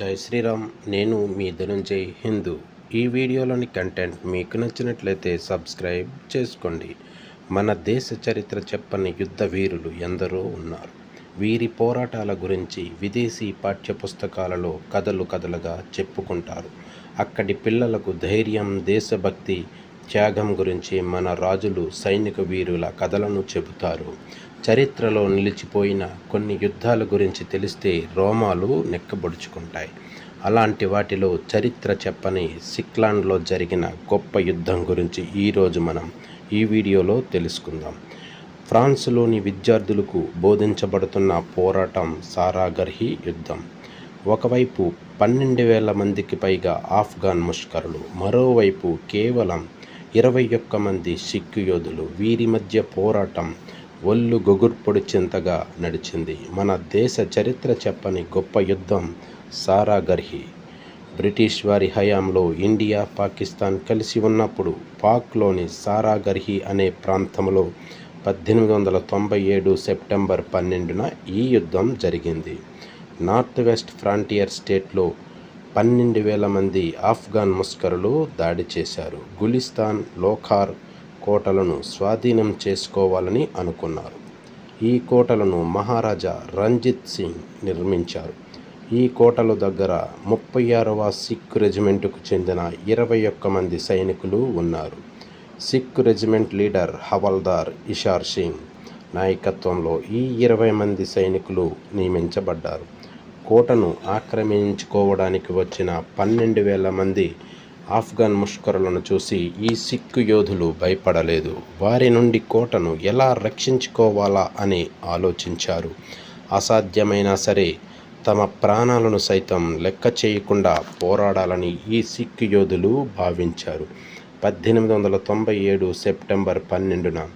జై శ్రీరామ్ నేను మీ ధనుంజయ్ హిందూ. ఈ వీడియోలోని కంటెంట్ మీకు నచ్చినట్లయితే సబ్స్క్రైబ్ చేసుకోండి. మన దేశ చరిత్ర చెప్పని యుద్ధ వీరులు ఎందరో ఉన్నారు. వీరి పోరాటాల గురించి విదేశీ పాఠ్యపుస్తకాలలో కథలు కథలుగా చెప్పుకుంటారు. అక్కడి పిల్లలకు ధైర్యం దేశభక్తి త్యాగం గురించి మన రాజులు సైనిక వీరుల కథలను చెబుతారు. చరిత్రలో నిలిచిపోయిన కొన్ని యుద్ధాల గురించి తెలిస్తే రోమాలు నెక్కబొడుచుకుంటాయి. అలాంటి వాటిలో చరిత్ర చెప్పని సిక్లాండ్లో జరిగిన గొప్ప యుద్ధం గురించి ఈరోజు మనం ఈ వీడియోలో తెలుసుకుందాం. ఫ్రాన్స్లోని విద్యార్థులకు బోధించబడుతున్న పోరాటం సారాగర్హి యుద్ధం. ఒకవైపు పన్నెండు వేల మందికి పైగా ఆఫ్ఘాన్ ముష్కరులు మరోవైపు కేవలం ఇరవై ఒక్క మంది సిక్కు యోధులు వీరి మధ్య పోరాటం ఒళ్ళు గొగుర్పొడిచేంతగా నడిచింది. మన దేశ చరిత్ర చెప్పని గొప్ప యుద్ధం సారాగర్హి బ్రిటిష్ వారి హయాంలో ఇండియా పాకిస్తాన్ కలిసి ఉన్నప్పుడు పాక్లోని సారాగర్హి అనే ప్రాంతంలో పద్దెనిమిది వందల తొంభై ఏడు సెప్టెంబర్ పన్నెండున ఈ యుద్ధం జరిగింది. నార్త్ వెస్ట్ ఫ్రాంటియర్ స్టేట్లో పన్నెండు వేల మంది ఆఫ్ఘాన్ ముస్కరులు దాడి చేశారు. గులిస్తాన్ లోఖార్ కోటలను స్వాధీనం చేసుకోవాలని అనుకున్నారు. ఈ కోటలను మహారాజా రంజిత్ సింగ్ నిర్మించారు. ఈ కోటల దగ్గర ముప్పై ఆరవ సిక్ రెజిమెంటుకు చెందిన ఇరవై ఒక్క మంది సైనికులు ఉన్నారు. సిక్ రెజిమెంట్ లీడర్ హవల్దార్ ఇషార్ సింగ్ నాయకత్వంలో ఈ ఇరవై మంది సైనికులు నియమించబడ్డారు. కోటను ఆక్రమించుకోవడానికి వచ్చిన పన్నెండు వేల మంది ఆఫ్ఘన్ ముష్కరులను చూసి ఈ సిక్కు యోధులు భయపడలేదు. వారి నుండి కోటను ఎలా రక్షించుకోవాలా అని ఆలోచించారు. అసాధ్యమైనా సరే తమ ప్రాణాలను సైతం లెక్క చేయకుండా పోరాడాలని ఈ సిక్కు యోధులు భావించారు. పద్దెనిమిది వందల తొంభై ఏడు సెప్టెంబర్ పన్నెండున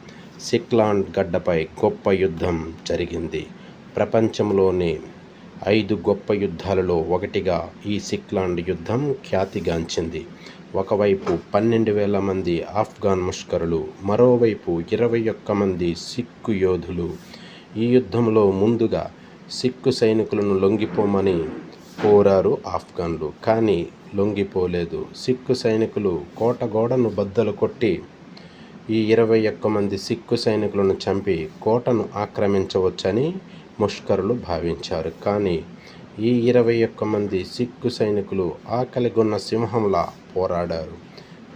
సిక్లాండ్ గడ్డపై గొప్ప యుద్ధం జరిగింది. ప్రపంచంలోనే ఐదు గొప్ప యుద్ధాలలో ఒకటిగా ఈ సిక్లాండ్ యుద్ధం ఖ్యాతిగాంచింది. ఒకవైపు పన్నెండు వేల మంది ఆఫ్ఘాన్ ముష్కరులు మరోవైపు ఇరవై ఒక్క మంది సిక్కు యోధులు. ఈ యుద్ధంలో ముందుగా సిక్కు సైనికులను లొంగిపోమని కోరారు ఆఫ్ఘన్లు. కానీ లొంగిపోలేదు. సిక్కు సైనికులు కోట గోడను బద్దలు కొట్టి ఈ ఇరవై ఒక్క మంది సిక్కు సైనికులను చంపి కోటను ఆక్రమించవచ్చని ముష్కరులు భావించారు. కానీ ఈ ఇరవై ఒక్క మంది సిక్కు సైనికులు ఆకలిగొన్న సింహంలా పోరాడారు.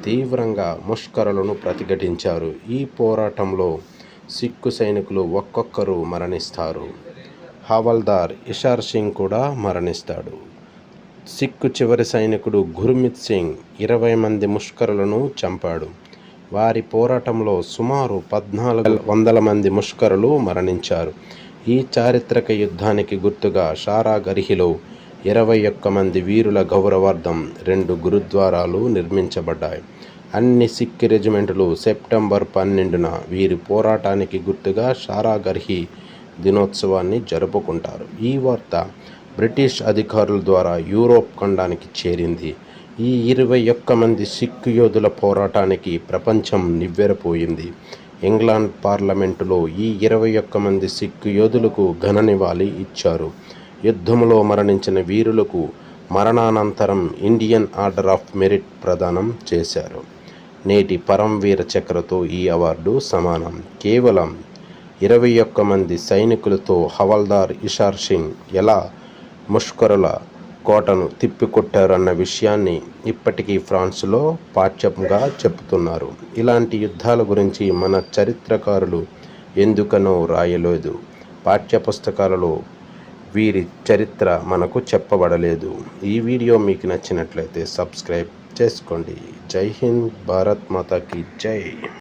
తీవ్రంగా ముష్కరులను ప్రతిఘటించారు. ఈ పోరాటంలో సిక్కు సైనికులు ఒక్కొక్కరు మరణిస్తారు. హవల్దార్ ఇషార్ సింగ్ కూడా మరణిస్తాడు. సిక్కు చివరి సైనికుడు గుర్మిత్ సింగ్ ఇరవై మంది ముష్కరులను చంపాడు. వారి పోరాటంలో సుమారు పద్నాలుగు వందల మంది ముష్కరులు మరణించారు. ఈ చారిత్రక యుద్ధానికి గుర్తుగా షారాగర్హిలో ఇరవై ఒక్క మంది వీరుల గౌరవార్థం రెండు గురుద్వారాలు నిర్మించబడ్డాయి. అన్ని సిక్ రెజిమెంటులు సెప్టెంబర్ పన్నెండున వీరి పోరాటానికి గుర్తుగా షారాగర్హి దినోత్సవాన్ని జరుపుకుంటారు. ఈ వార్త బ్రిటిష్ అధికారుల ద్వారా యూరోప్ ఖండానికి చేరింది. ఈ ఇరవై ఒక్క మంది సిక్కు యోధుల పోరాటానికి ప్రపంచం నివ్వెరపోయింది. ఇంగ్లాండ్ పార్లమెంటులో ఈ ఇరవై ఒక్క మంది సిక్కు యోధులకు ఘన నివాళి ఇచ్చారు. యుద్ధంలో మరణించిన వీరులకు మరణానంతరం ఇండియన్ ఆర్డర్ ఆఫ్ మెరిట్ ప్రదానం చేశారు. నేటి పరంవీర చక్రతో ఈ అవార్డు సమానం. కేవలం ఇరవై ఒక్క మంది సైనికులతో హవల్దార్ ఇషార్ సింగ్ ఎలా ముష్కరుల కోటను తిప్పికొట్టారన్న విషయాన్ని ఇప్పటికీ ఫ్రాన్స్లో పాఠ్యంగా చెప్తున్నారు ఇలాంటి యుద్ధాల గురించి మన చరిత్రకారులు ఎందుకనో రాయలేదు. పాఠ్యపుస్తకాలలో వీరి చరిత్ర మనకు చెప్పబడలేదు. ఈ వీడియో మీకు నచ్చినట్లయితే సబ్స్క్రైబ్ చేసుకోండి. జై హింద్ భారత్ మాతాకి జై.